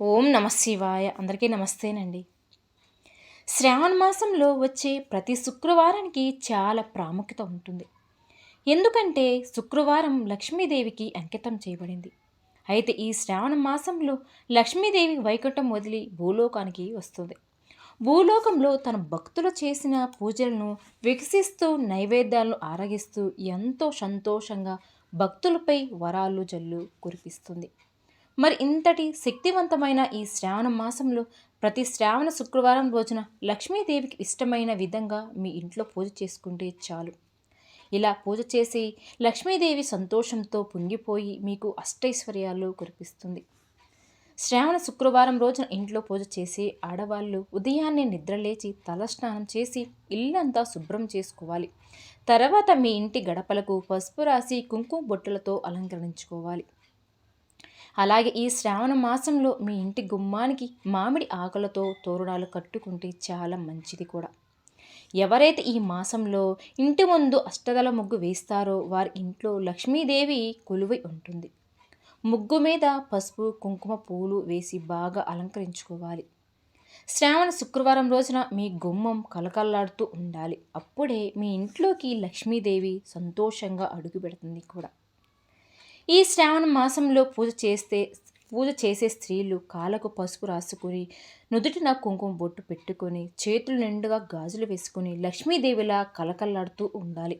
ఓం నమ శివాయ. అందరికీ నమస్తేనండి. శ్రావణ మాసంలో వచ్చే ప్రతి శుక్రవారానికి చాలా ప్రాముఖ్యత ఉంటుంది. ఎందుకంటే శుక్రవారం లక్ష్మీదేవికి అంకితం చేయబడింది. అయితే ఈ శ్రావణ మాసంలో లక్ష్మీదేవి వైకుంఠం వదిలి భూలోకానికి వస్తుంది. భూలోకంలో తన భక్తులు చేసిన పూజలను వికసిస్తూ నైవేద్యాలను ఆరగిస్తూ ఎంతో సంతోషంగా భక్తులపై వరాలు జల్లు కురిపిస్తుంది. మరి ఇంతటి శక్తివంతమైన ఈ శ్రావణ మాసంలో ప్రతి శ్రావణ శుక్రవారం రోజున లక్ష్మీదేవికి ఇష్టమైన విధంగా మీ ఇంట్లో పూజ చేసుకుంటే చాలు. ఇలా పూజ చేసి లక్ష్మీదేవి సంతోషంతో పొంగిపోయి మీకు అష్టైశ్వర్యాలు కురిపిస్తుంది. శ్రావణ శుక్రవారం రోజున ఇంట్లో పూజ చేసి ఆడవాళ్ళు ఉదయాన్నే నిద్రలేచి తలస్నానం చేసి ఇల్లంతా శుభ్రం చేసుకోవాలి. తర్వాత మీ ఇంటి గడపలకు పసుపు రాసి కుంకుమ బొట్టులతో అలంకరించుకోవాలి. అలాగే ఈ శ్రావణ మాసంలో మీ ఇంటి గుమ్మానికి మామిడి ఆకులతో తోరణాలు కట్టుకుంటే చాలా మంచిది కూడా. ఎవరైతే ఈ మాసంలో ఇంటి ముందు అష్టదల ముగ్గు వేస్తారో వారి ఇంట్లో లక్ష్మీదేవి కొలువై ఉంటుంది. ముగ్గు మీద పసుపు కుంకుమ పూలు వేసి బాగా అలంకరించుకోవాలి. శ్రావణ శుక్రవారం రోజున మీ గుమ్మం కలకల్లాడుతూ ఉండాలి. అప్పుడే మీ ఇంట్లోకి లక్ష్మీదేవి సంతోషంగా అడుగు పెడుతుంది కూడా. ఈ శ్రావణ మాసంలో పూజ చేస్తే పూజ చేసే స్త్రీలు కాళ్ళకు పసుపు రాసుకుని నుదుటిన కుంకుమ బొట్టు పెట్టుకొని చేతులు నిండుగా గాజులు వేసుకుని లక్ష్మీదేవిలా కలకల్లాడుతూ ఉండాలి.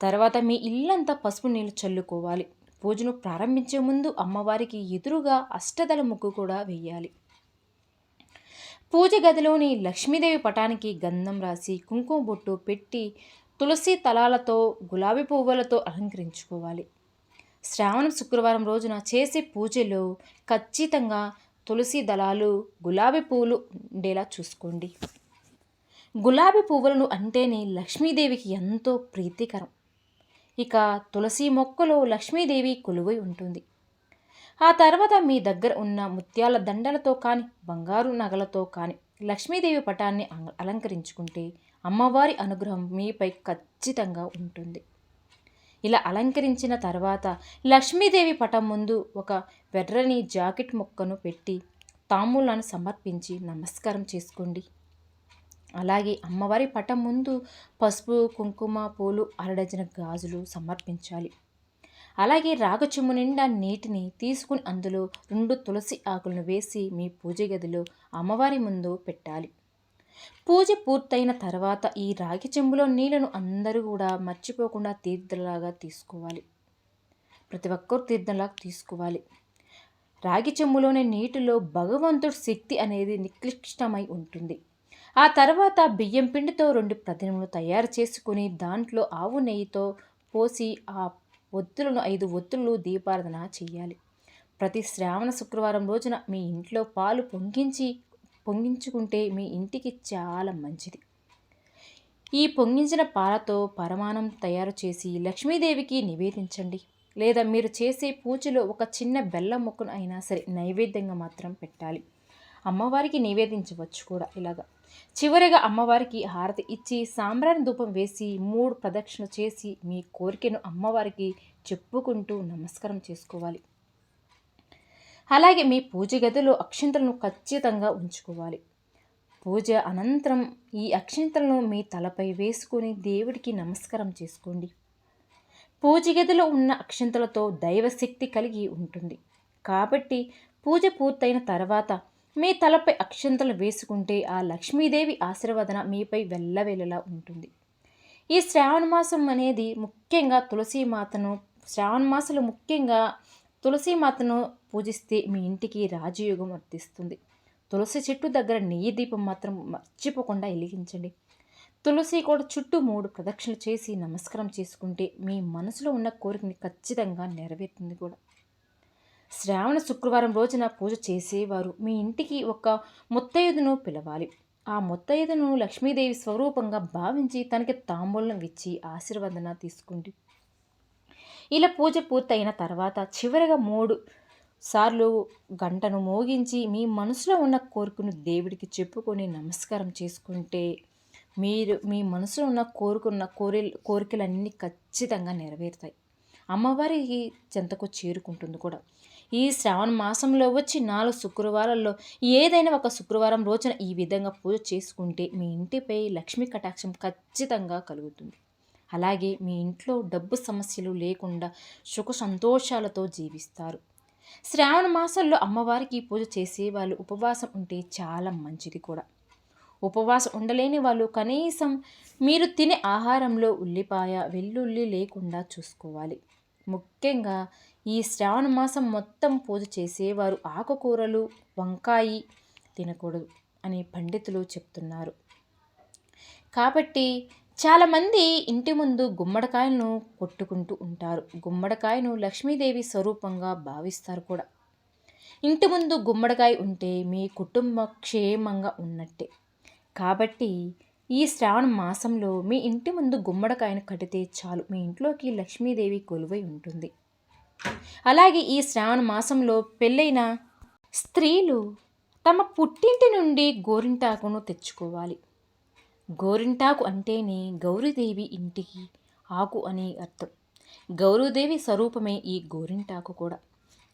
తర్వాత మీ ఇల్లంతా పసుపు నీళ్ళు చల్లుకోవాలి. పూజను ప్రారంభించే ముందు అమ్మవారికి ఎదురుగా అష్టదల ముగ్గు కూడా వేయాలి. పూజ గదిలోని లక్ష్మీదేవి పటానికి గంధం రాసి కుంకుమ బొట్టు పెట్టి తులసి తలాలతో గులాబీ పువ్వులతో అలంకరించుకోవాలి. శ్రావణ శుక్రవారం రోజున చేసే పూజలో ఖచ్చితంగా తులసి దళాలు గులాబీ పువ్వులు ఉండేలా చూసుకోండి. గులాబీ పువ్వులను అంటేనే లక్ష్మీదేవికి ఎంతో ప్రీతికరం. ఇక తులసి మొక్కలో లక్ష్మీదేవి కొలువై ఉంటుంది. ఆ తర్వాత మీ దగ్గర ఉన్న ముత్యాల దండలతో కానీ బంగారు నగలతో కానీ లక్ష్మీదేవి పటాన్ని అలంకరించుకుంటే అమ్మవారి అనుగ్రహం మీపై ఖచ్చితంగా ఉంటుంది. ఇలా అలంకరించిన తర్వాత లక్ష్మీదేవి పటం ముందు ఒక వెర్రని జాకెట్ మొక్కను పెట్టి తాంబూలాన్ని సమర్పించి నమస్కారం చేసుకోండి. అలాగే అమ్మవారి పటం ముందు పసుపు కుంకుమ పూలు అరడజన గాజులు సమర్పించాలి. అలాగే రాగచెమ్ము నిండా నీటిని తీసుకుని అందులో రెండు తులసి ఆకులను వేసి మీ పూజ గదిలో అమ్మవారి ముందు పెట్టాలి. పూజ పూర్తయిన తర్వాత ఈ రాగి చెంబులో నీళ్ళను అందరూ కూడా మర్చిపోకుండా తీర్థలాగా తీసుకోవాలి. ప్రతి ఒక్కరు తీర్థంలాగా తీసుకోవాలి. రాగి చెంబులోని నీటిలో భగవంతుడి శక్తి అనేది నిక్లిష్టమై ఉంటుంది. ఆ తర్వాత బియ్యం పిండితో రెండు ప్రతిమలు తయారు చేసుకుని దాంట్లో ఆవు నెయ్యితో పోసి ఆ ఒత్తులను ఐదు ఒత్తులు దీపారాధన చేయాలి. ప్రతి శ్రావణ శుక్రవారం రోజున మీ ఇంట్లో పాలు పొంగించి పొంగించుకుంటే మీ ఇంటికి చాలా మంచిది. ఈ పొంగించిన పాలతో పరమాణం తయారు చేసి లక్ష్మీదేవికి నివేదించండి. లేదా మీరు చేసే పూజలో ఒక చిన్న బెల్లం ముక్కను అయినా సరే నైవేద్యంగా మాత్రం పెట్టాలి. అమ్మవారికి నివేదించవచ్చు కూడా ఇలాగా. చివరిగా అమ్మవారికి హారతి ఇచ్చి సాంబ్రాణి ధూపం వేసి మూడు ప్రదక్షిణ చేసి మీ కోరికను అమ్మవారికి చెప్పుకుంటూ నమస్కారం చేసుకోవాలి. అలాగే మీ పూజ గదిలో అక్షింతలను ఖచ్చితంగా ఉంచుకోవాలి. పూజ అనంతరం ఈ అక్షింతలను మీ తలపై వేసుకొని దేవుడికి నమస్కారం చేసుకోండి. పూజ గదిలో ఉన్న అక్షింతలతో దైవశక్తి కలిగి ఉంటుంది. కాబట్టి పూజ పూర్తయిన తర్వాత మీ తలపై అక్షంతలు వేసుకుంటే ఆ లక్ష్మీదేవి ఆశీర్వదన మీపై వెళ్ళవేళలా ఉంటుంది. ఈ శ్రావణ మాసం అనేది ముఖ్యంగా తులసీమాతను శ్రావణ మాసంలో ముఖ్యంగా తులసీమాతను పూజిస్తే మీ ఇంటికి రాజయోగం వర్తిస్తుంది. తులసి చెట్టు దగ్గర నెయ్యి దీపం మాత్రం మర్చిపోకుండా వెలిగించండి. తులసి కూడా చుట్టూ మూడు ప్రదక్షిణలు చేసి నమస్కారం చేసుకుంటే మీ మనసులో ఉన్న కోరికని ఖచ్చితంగా నెరవేరుతుంది కూడా. శ్రావణ శుక్రవారం రోజున పూజ చేసేవారు మీ ఇంటికి ఒక ముత్తైదును పిలవాలి. ఆ ముత్తైదును లక్ష్మీదేవి స్వరూపంగా భావించి తనకి తాంబూలం ఇచ్చి ఆశీర్వాదన తీసుకోండి ఇలా పూజ పూర్తయిన తర్వాత చివరిగా మూడు సార్లు గంటను మోగించి మీ మనసులో ఉన్న కోరికను దేవుడికి చెప్పుకొని నమస్కారం చేసుకుంటే మీరు మీ మనసులో ఉన్న కోరుకున్న కోరి కోరికలన్నీ ఖచ్చితంగా నెరవేరుతాయి. అమ్మవారికి చెంతకు చేరుకుంటుంది కూడా. ఈ శ్రావణ మాసంలో వచ్చి నాలుగు శుక్రవారాల్లో ఏదైనా ఒక శుక్రవారం రోజున ఈ విధంగా పూజ చేసుకుంటే మీ ఇంటిపై లక్ష్మీ కటాక్షం ఖచ్చితంగా కలుగుతుంది. అలాగే మీ ఇంట్లో డబ్బు సమస్యలు లేకుండా సుఖ సంతోషాలతో జీవిస్తారు. శ్రావణ మాసంలో అమ్మవారికి పూజ చేసే వాళ్ళు ఉపవాసం ఉంటే చాలా మంచిది కూడా. ఉపవాసం ఉండలేని వాళ్ళు కనీసం మీరు తినే ఆహారంలో ఉల్లిపాయ వెల్లుల్లి లేకుండా చూసుకోవాలి. ముఖ్యంగా ఈ శ్రావణ మాసం మొత్తం పూజ చేసేవారు ఆకుకూరలు వంకాయి తినకూడదు అని పండితులు చెప్తున్నారు. కాబట్టి చాలామంది ఇంటి ముందు గుమ్మడికాయలను కొట్టుకుంటూ ఉంటారు. గుమ్మడికాయను లక్ష్మీదేవి స్వరూపంగా భావిస్తారు కూడా. ఇంటి ముందు గుమ్మడికాయ ఉంటే మీ కుటుంబ క్షేమంగా ఉన్నట్టే. కాబట్టి ఈ శ్రావణ మాసంలో మీ ఇంటి ముందు గుమ్మడికాయను కడితే చాలు. మీ ఇంట్లోకి లక్ష్మీదేవి కొలువై ఉంటుంది. అలాగే ఈ శ్రావణ మాసంలో పెళ్ళైన స్త్రీలు తమ పుట్టింటి నుండి గోరింటాకును తెచ్చుకోవాలి. గోరింటాకు అంటేనే గౌరీదేవి ఇంటికి ఆకు అని అర్థం. గౌరీదేవి స్వరూపమే ఈ గోరింటాకు కూడా.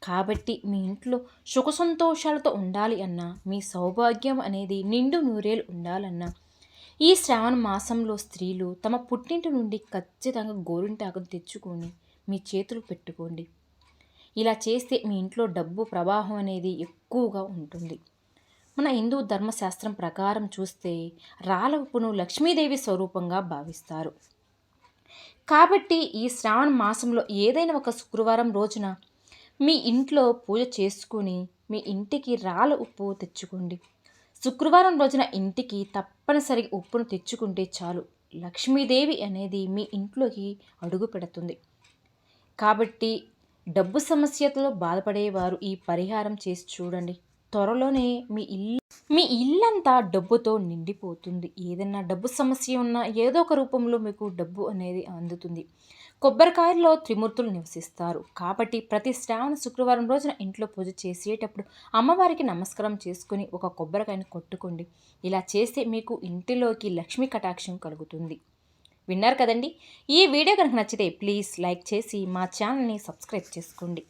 కాబట్టి మీ ఇంట్లో సుఖ సంతోషాలతో ఉండాలి అన్నా మీ సౌభాగ్యం అనేది నిండు నూరేలు ఉండాలన్నా ఈ శ్రావణ మాసంలో స్త్రీలు తమ పుట్టింటి నుండి ఖచ్చితంగా గోరింటాకును తెచ్చుకొని మీ చేతులు పెట్టుకోండి. ఇలా చేస్తే మీ ఇంట్లో డబ్బు ప్రవాహం అనేది ఎక్కువగా ఉంటుంది. మన హిందూ ధర్మశాస్త్రం ప్రకారం చూస్తే రాల ఉప్పును లక్ష్మీదేవి స్వరూపంగా భావిస్తారు. కాబట్టి ఈ శ్రావణ మాసంలో ఏదైనా ఒక శుక్రవారం రోజున మీ ఇంట్లో పూజ చేసుకుని మీ ఇంటికి రాల ఉప్పు తెచ్చుకోండి. శుక్రవారం రోజున ఇంటికి తప్పనిసరిగా ఉప్పును తెచ్చుకుంటే చాలు. లక్ష్మీదేవి అనేది మీ ఇంట్లోకి అడుగు పెడుతుంది. కాబట్టి డబ్బు సమస్యతో బాధపడేవారు ఈ పరిహారం చేసి చూడండి. త్వరలోనే మీ ఇల్లు మీ ఇల్లంతా డబ్బుతో నిండిపోతుంది. ఏదైనా డబ్బు సమస్య ఉన్నా ఏదో ఒక రూపంలో మీకు డబ్బు అనేది అందుతుంది. కొబ్బరికాయల్లో త్రిమూర్తులు నివసిస్తారు. కాబట్టి ప్రతి శ్రావణ శుక్రవారం రోజున ఇంట్లో పూజ చేసేటప్పుడు అమ్మవారికి నమస్కారం చేసుకుని ఒక కొబ్బరికాయను కొట్టుకోండి. ఇలా చేస్తే మీకు ఇంటిలోకి లక్ష్మీ కటాక్షం కలుగుతుంది. విన్నారు కదండి? ఈ వీడియో కనుక నచ్చితే ప్లీజ్ లైక్ చేసి మా ఛానల్ని సబ్స్క్రైబ్ చేసుకోండి.